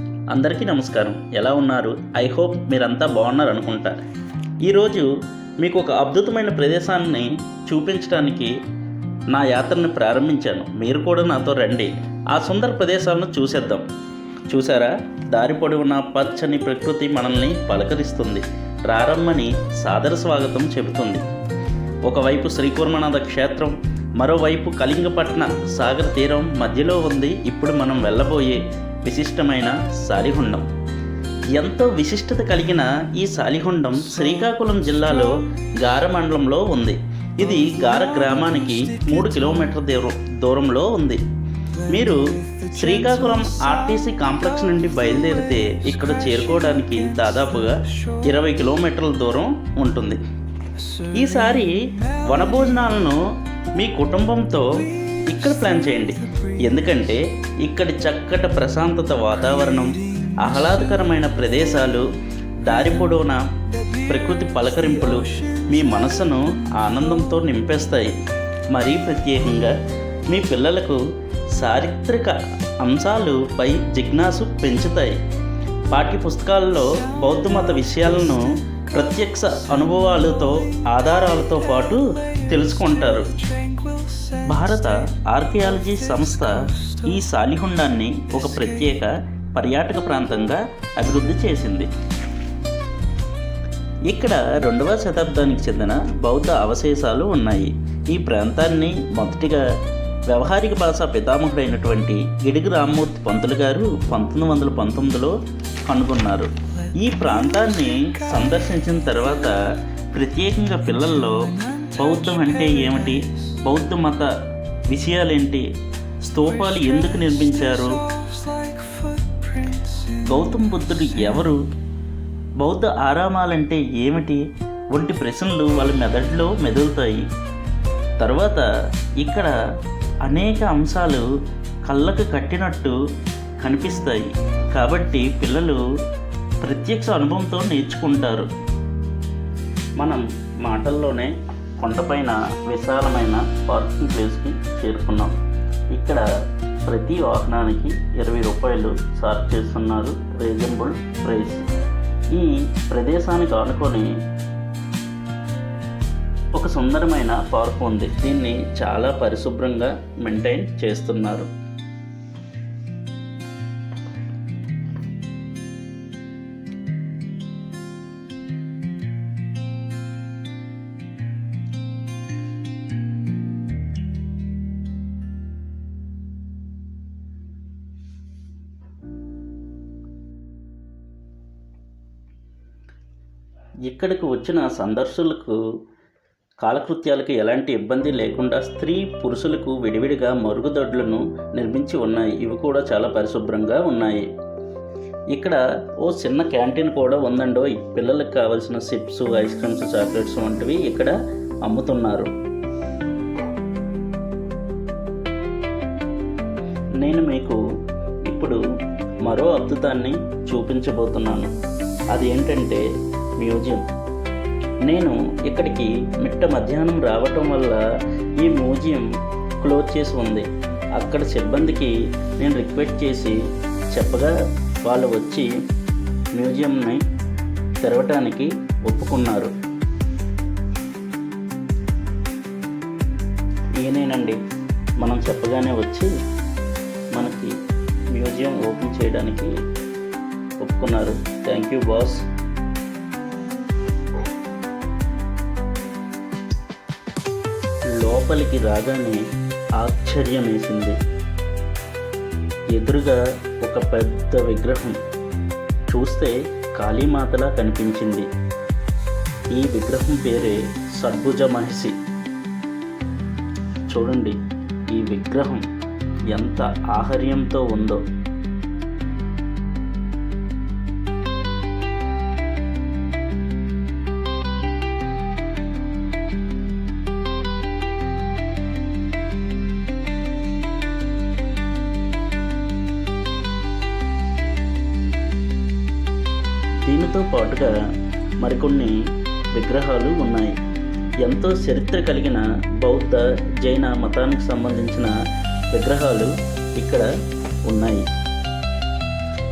అందరికీ నమస్కారం. ఎలా ఉన్నారు? ఐ హోప్ మీరంతా బాగున్నారు అనుకుంటా ఈరోజు మీకు ఒక అద్భుతమైన ప్రదేశాన్ని చూపించడానికి నా యాత్రను ప్రారంభించాను. మీరు కూడా నాతో రండి. ఆ సుందర ప్రదేశాలను చూసేద్దాం. చూసారా? దారి పొడవున పచ్చని ప్రకృతి మనల్ని పలకరిస్తుంది. రారమ్మని సాదర స్వాగతం చెబుతుంది. ఒకవైపు శ్రీకూర్మనాథ క్షేత్రం మరోవైపు కళింగపట్న సాగర తీరం మధ్యలో ఉంది. ఇప్పుడు మనం వెళ్ళబోయే విశిష్టమైన సాలిహుండం ఎంతో విశిష్టత కలిగిన ఈ సాలిహుండం శ్రీకాకుళం జిల్లాలో గార మండలంలో ఉంది. ఇది గార గ్రామానికి మూడు కిలోమీటర్ల దూరం దూరంలో ఉంది. మీరు శ్రీకాకుళం ఆర్టీసీ కాంప్లెక్స్ నుండి బయలుదేరితే ఇక్కడ చేరుకోవడానికి దాదాపుగా ఇరవై కిలోమీటర్ల దూరం ఉంటుంది. ఈసారి వనభోజనాలను మీ కుటుంబంతో ఇక్కడ ప్లాన్ చేయండి. ఎందుకంటే ఇక్కడి చక్కటి ప్రశాంతత వాతావరణం ఆహ్లాదకరమైన ప్రదేశాలు దారి పొడవున ప్రకృతి పలకరింపులు మీ మనసును ఆనందంతో నింపేస్తాయి. మరీ ప్రత్యేకంగా మీ పిల్లలకు చారిత్రక అంశాలుపై జిజ్ఞాసు పెంచుతాయి. పాఠ్య పుస్తకాల్లో బౌద్ధ మత విషయాలను ప్రత్యక్ష అనుభవాలతో ఆధారాలతో పాటు తెలుసుకుంటారు. భారత ఆర్కియాలజీ సంస్థ ఈ సాలిహుండాన్ని ఒక ప్రత్యేక పర్యాటక ప్రాంతంగా అభివృద్ధి చేసింది. ఇక్కడ రెండవ శతాబ్దానికి చెందిన బౌద్ధ అవశేషాలు ఉన్నాయి. ఈ ప్రాంతాన్ని మొదటిగా వ్యవహారిక భాష పితామహుడైనటువంటి గిడుగు రామ్మూర్తి పంతులు గారు పంతొమ్మిది వందల పంతొమ్మిదిలో కనుగొన్నారు. ఈ ప్రాంతాన్ని సందర్శించిన తర్వాత ప్రత్యేకంగా పిల్లల్లో బౌద్ధం అంటే ఏమిటి? బౌద్ధ మత విషయాలేంటి? స్తూపాలు ఎందుకు నిర్మించారు? గౌతమ్ బుద్ధుడు ఎవరు? బౌద్ధ ఆరామాలంటే ఏమిటి? వంటి ప్రశ్నలు వాళ్ళ మెదడులో మెదులుతాయి. తర్వాత ఇక్కడ అనేక అంశాలు కళ్ళకు కట్టినట్టు కనిపిస్తాయి. కాబట్టి పిల్లలు ప్రత్యక్ష అనుభవంతో నేర్చుకుంటారు. మనం మాటల్లోనే కొండపైన విశాలమైన పార్కింగ్ ప్లేస్కి చేరుకున్నాం. ఇక్కడ ప్రతి వాహనానికి ఇరవై రూపాయలు చార్జ్ చేస్తున్నారు రీజనబుల్ ప్రైస్. ఈ ప్రదేశానికి ఆనుకొని ఒక సుందరమైన పార్క్ ఉంది. దీన్ని చాలా పరిశుభ్రంగా మెయింటైన్ చేస్తున్నారు. ఇక్కడికి వచ్చిన సందర్శకులకు కాలకృత్యాలకు ఎలాంటి ఇబ్బంది లేకుండా స్త్రీ పురుషులకు విడివిడిగా మరుగుదొడ్లను నిర్మించి ఉన్నాయి. ఇవి కూడా చాలా పరిశుభ్రంగా ఉన్నాయి. ఇక్కడ ఓ చిన్న క్యాంటీన్ కూడా ఉందండో. పిల్లలకు కావాల్సిన చిప్స్ ఐస్ క్రీమ్స్ చాక్లెట్స్ వంటివి ఇక్కడ అమ్ముతున్నారు. నేను మీకు ఇప్పుడు మరో అద్భుతాన్ని చూపించబోతున్నాను. అది ఏంటంటే మ్యూజియం. నేను ఇక్కడికి మిట్ట మధ్యాహ్నం రావటం వల్ల ఈ మ్యూజియం క్లోజ్ చేసి ఉంది. అక్కడ సిబ్బందికి నేను రిక్వెస్ట్ చేసి చెప్పగా వాళ్ళు వచ్చి మ్యూజియంని తెరవటానికి ఒప్పుకున్నారు. ఈయనేనండి. మనం చెప్పగానే వచ్చి మనకి మ్యూజియం ఓపెన్ చేయడానికి ఒప్పుకున్నారు. Thank you boss. లోపలికి రాగానే ఆశ్చర్యమేసింది. ఎదురుగా ఒక పెద్ద విగ్రహం చూస్తే కాళీమాతలా కనిపించింది. ఈ విగ్రహం పేరే సద్భుజ మహిషి చూడండి ఈ విగ్రహం ఎంత ఆహర్యంతో ఉందో. దీనితో పాటుగా మరికొన్ని విగ్రహాలు ఉన్నాయి. ఎంతో చరిత్ర కలిగిన బౌద్ధ జైన మతానికి సంబంధించిన విగ్రహాలు ఇక్కడ ఉన్నాయి.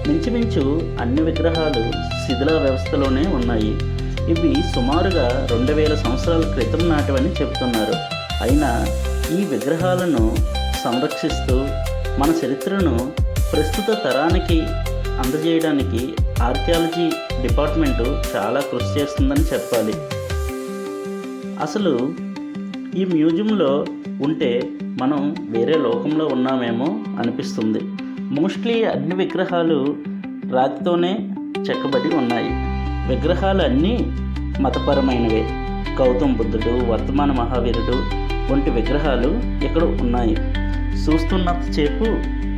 మించుమించు అన్ని విగ్రహాలు శిథిల వ్యవస్థలోనే ఉన్నాయి. ఇవి సుమారుగా రెండు వేల సంవత్సరాల క్రితం నాటివని చెబుతున్నారు. అయినా ఈ విగ్రహాలను సంరక్షిస్తూ మన చరిత్రను ప్రస్తుత తరానికి అందజేయడానికి ఆర్కియాలజీ డిపార్ట్మెంటు చాలా కృషి చేస్తుందని చెప్పాలి. అసలు ఈ మ్యూజియంలో ఉంటే మనం వేరే లోకంలో ఉన్నామేమో అనిపిస్తుంది. మోస్ట్లీ అన్ని విగ్రహాలు రాతితోనే చెక్కబడి ఉన్నాయి. విగ్రహాలు అన్నీ మతపరమైనవే. గౌతమ్ బుద్ధుడు వర్తమాన మహావీరుడు వంటి విగ్రహాలు ఇక్కడ ఉన్నాయి. చూస్తున్నంతసేపు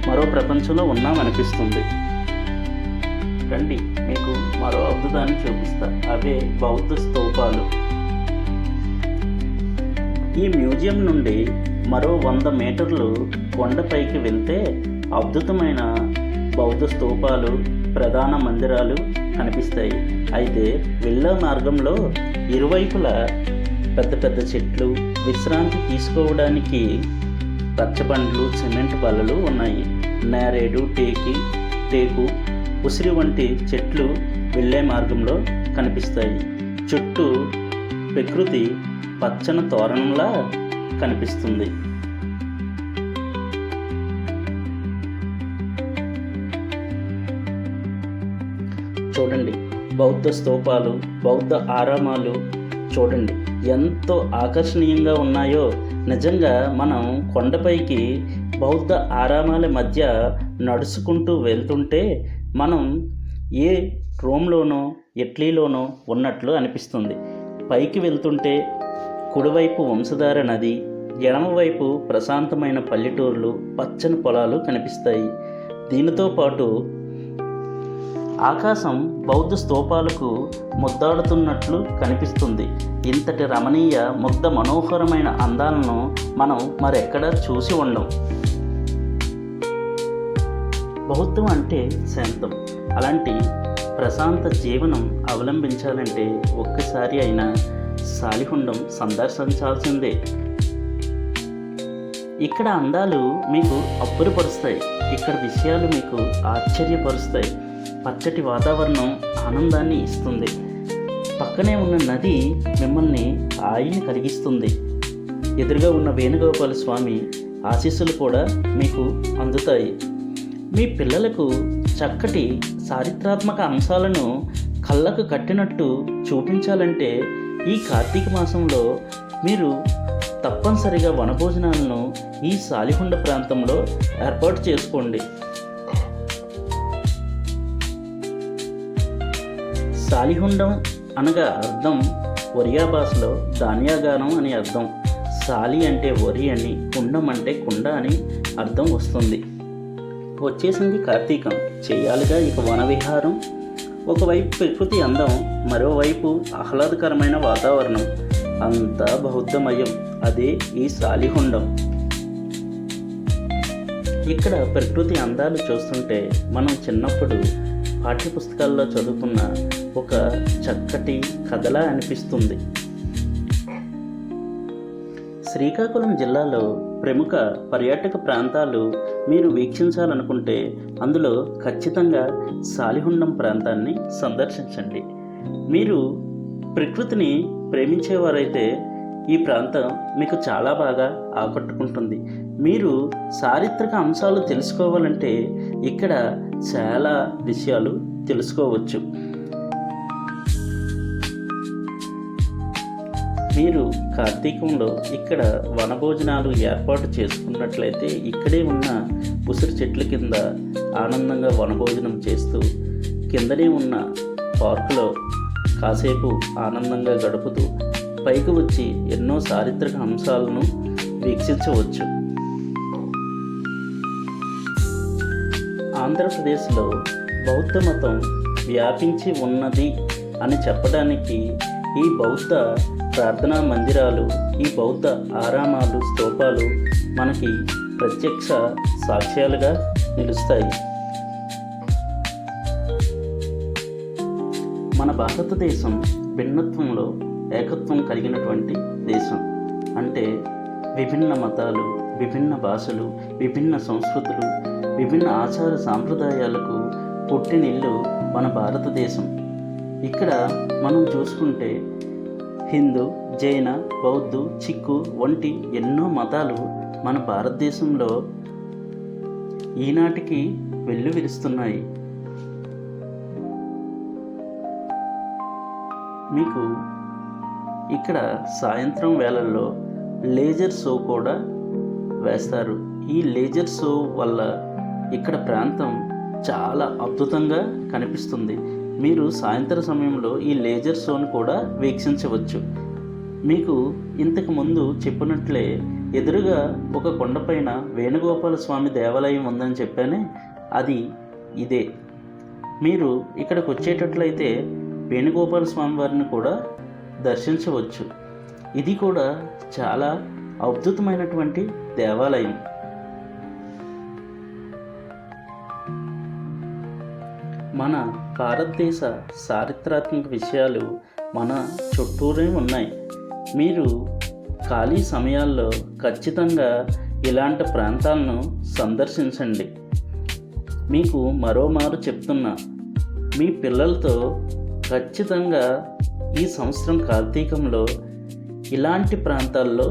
మరో ప్రపంచంలో ఉన్నామనిపిస్తుంది. రండి మీకు మరో అద్భుతాన్ని చూపిస్తా. అవే బౌద్ధ స్తూపాలు. ఈ మ్యూజియం నుండి మరో వంద మీటర్లు కొండపైకి వెళ్తే అద్భుతమైన బౌద్ధ స్తూపాలు ప్రధాన మందిరాలు కనిపిస్తాయి. అయితే వెళ్ళే మార్గంలో ఇరువైపులా పెద్ద పెద్ద చెట్లు విశ్రాంతి తీసుకోవడానికి పచ్చబండ్లు సిమెంట్ బల్లలు ఉన్నాయి. నేరేడు టేకి టేకు ఉసిరి వంటి చెట్లు వెళ్ళే మార్గంలో కనిపిస్తాయి. చుట్టూ ప్రకృతి పచ్చని తోరణంలా కనిపిస్తుంది. చూడండి బౌద్ధ స్తూపాలు బౌద్ధ ఆరామాలు చూడండి. ఎంతో ఆకర్షణీయంగా ఉన్నాయో. నిజంగా మనం కొండపైకి బౌద్ధ ఆరామాల మధ్య నడుచుకుంటూ వెళ్తుంటే మనం ఏ రోమ్లోనో ఇట్లీలోనో ఉన్నట్లు అనిపిస్తుంది. పైకి వెళ్తుంటే కుడివైపు వంశధార నది ఎడమవైపు ప్రశాంతమైన పల్లెటూర్లు పచ్చని పొలాలు కనిపిస్తాయి. దీనితో పాటు ఆకాశం బౌద్ధ స్తూపాలకు ముద్దాడుతున్నట్లు కనిపిస్తుంది. ఇంతటి రమణీయ ముగ్ధ మనోహరమైన అందాలను మనం మరెక్కడా చూసి ఉండం. బౌద్ధం అంటే శాంతం. అలాంటి ప్రశాంత జీవనం అవలంబించాలంటే ఒక్కసారి అయినా సాలిహుండం సందర్శించాల్సిందే. ఇక్కడ అందాలు మీకు అబ్బురపరుస్తాయి. ఇక్కడ విషయాలు మీకు ఆశ్చర్యపరుస్తాయి. పచ్చటి వాతావరణం ఆనందాన్ని ఇస్తుంది. పక్కనే ఉన్న నది మిమ్మల్ని హాయిని కలిగిస్తుంది. ఎదురుగా ఉన్న వేణుగోపాల స్వామి ఆశీస్సులు కూడా మీకు అందుతాయి. మీ పిల్లలకు చక్కటి చారిత్రాత్మక అంశాలను కళ్ళకు కట్టినట్టు చూపించాలంటే ఈ కార్తీక మాసంలో మీరు తప్పనిసరిగా వనభోజనాలను ఈ సాలిహుండ ప్రాంతంలో ఏర్పాటు చేసుకోండి. సాలిహుండం అనగా అర్థం ఒరియా భాషలో ధాన్యాగానం అని అర్థం. సాలి అంటే వరి అని కుండం అంటే కుండ అని అర్థం వస్తుంది. వచ్చేసింది కార్తీకం. చేయాలిగా ఇక వనవిహారం. ఒకవైపు ప్రకృతి అందం మరోవైపు ఆహ్లాదకరమైన వాతావరణం. అంతా బౌద్ధమయం. అదే ఈ సాలిహుండం ఇక్కడ ప్రకృతి అందాలు చూస్తుంటే మనం చిన్నప్పుడు పాఠ్యపుస్తకాల్లో చదువుకున్న ఒక చక్కటి కథలా అనిపిస్తుంది. శ్రీకాకుళం జిల్లాలో ప్రముఖ పర్యాటక ప్రాంతాలు మీరు వీక్షించాలనుకుంటే అందులో ఖచ్చితంగా సాలిహుండం ప్రాంతాన్ని సందర్శించండి. మీరు ప్రకృతిని ప్రేమించేవారైతే ఈ ప్రాంతం మీకు చాలా బాగా ఆకట్టుకుంటుంది. మీరు చారిత్రక అంశాలు తెలుసుకోవాలంటే ఇక్కడ చాలా విషయాలు తెలుసుకోవచ్చు. మీరు కార్తీకంలో ఇక్కడ వనభోజనాలు ఏర్పాటు చేసుకున్నట్లయితే ఇక్కడే ఉన్న ఉసిరి చెట్ల కింద ఆనందంగా వనభోజనం చేస్తూ కిందనే ఉన్న పార్కులో కాసేపు ఆనందంగా గడుపుతూ పైకి వచ్చి ఎన్నో చారిత్రక అంశాలను వీక్షించవచ్చు. ఆంధ్రప్రదేశ్లో బౌద్ధ మతం వ్యాపించి ఉన్నది అని చెప్పడానికి ఈ బౌద్ధ ప్రార్థనా మందిరాలు ఈ బౌద్ధ ఆరామాలు స్తూపాలు మనకి ప్రత్యక్ష సాక్ష్యాలుగా నిలుస్తాయి. మన భారతదేశం భిన్నత్వంలో ఏకత్వం కలిగినటువంటి దేశం. అంటే విభిన్న మతాలు విభిన్న భాషలు విభిన్న సంస్కృతులు విభిన్న ఆచార సాంప్రదాయాలకు పుట్టినిల్లు మన భారతదేశం. ఇక్కడ మనం చూసుకుంటే హిందూ జైన బౌద్ధు చిక్కు వంటి ఎన్నో మతాలు మన భారతదేశంలో ఈనాటికి వెల్లువిరుస్తున్నాయి మీకు ఇక్కడ సాయంత్రం వేళల్లో లేజర్ షో కూడా వేస్తారు. ఈ లేజర్ షో వల్ల ఇక్కడ ప్రాంతం చాలా అద్భుతంగా కనిపిస్తుంది. మీరు సాయంత్రం సమయంలో ఈ లేజర్ షోను కూడా వీక్షించవచ్చు. మీకు ఇంతకు ముందు చెప్పినట్లే ఎదురుగా ఒక కొండపైన వేణుగోపాల స్వామి దేవాలయం ఉందని చెప్పానే అది ఇదే. మీరు ఇక్కడికి వచ్చేటట్లయితే వేణుగోపాల స్వామి వారిని కూడా దర్శించవచ్చు. ఇది కూడా చాలా అద్భుతమైనటువంటి దేవాలయం. మన భారతదేశ చారిత్రాత్మక విషయాలు మన చుట్టూరే ఉన్నాయి. మీరు ఖాళీ సమయాల్లో ఖచ్చితంగా ఇలాంటి ప్రాంతాలను సందర్శించండి. మీకు మరోమారు చెప్తున్నా మీ పిల్లలతో ఖచ్చితంగా ఈ సంవత్సరం కార్తీకంలో ఇలాంటి ప్రాంతాల్లో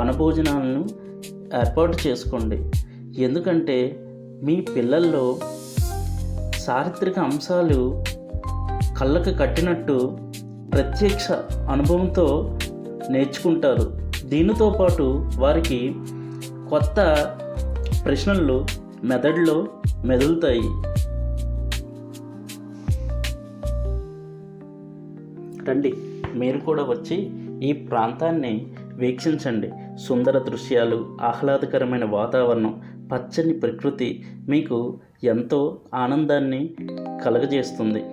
వనభోజనాలను ఏర్పాటు చేసుకోండి. ఎందుకంటే మీ పిల్లల్లో చారిత్రక అంశాలు కళ్ళకు కట్టినట్టు ప్రత్యక్ష అనుభవంతో నేర్చుకుంటారు. దీనితో పాటు వారికి కొత్త ప్రశ్నలు మెదడులో మెదులుతాయి. రండి మీరు కూడా వచ్చి ఈ ప్రాంతాన్ని వీక్షించండి. సుందర దృశ్యాలు ఆహ్లాదకరమైన వాతావరణం పచ్చని ప్రకృతి మీకు ఎంతో ఆనందాన్ని కలగజేస్తుంది.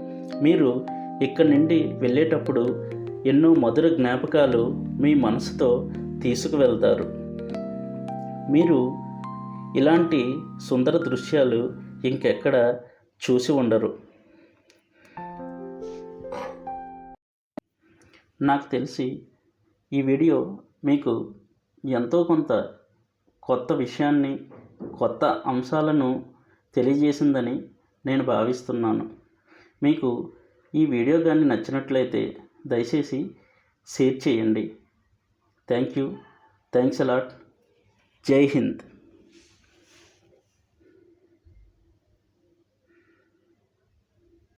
మీరు ఇక్కడి నుండి వెళ్ళేటప్పుడు ఎన్నో మధుర జ్ఞాపకాలు మీ మనసుతో తీసుకువెళ్తారు. మీరు ఇలాంటి సుందర దృశ్యాలు ఇంకెక్కడ చూసి ఉండరు. నాకు తెలిసి ఈ వీడియో మీకు ఎంతో కొంత కొత్త విషయాన్ని కొత్త అంశాలను తెలియజేసిందని నేను భావిస్తున్నాను. మీకు ఈ వీడియో కానీ నచ్చినట్లయితే దయచేసి షేర్ చేయండి. Thank you. Thanks a lot. Jai Hind.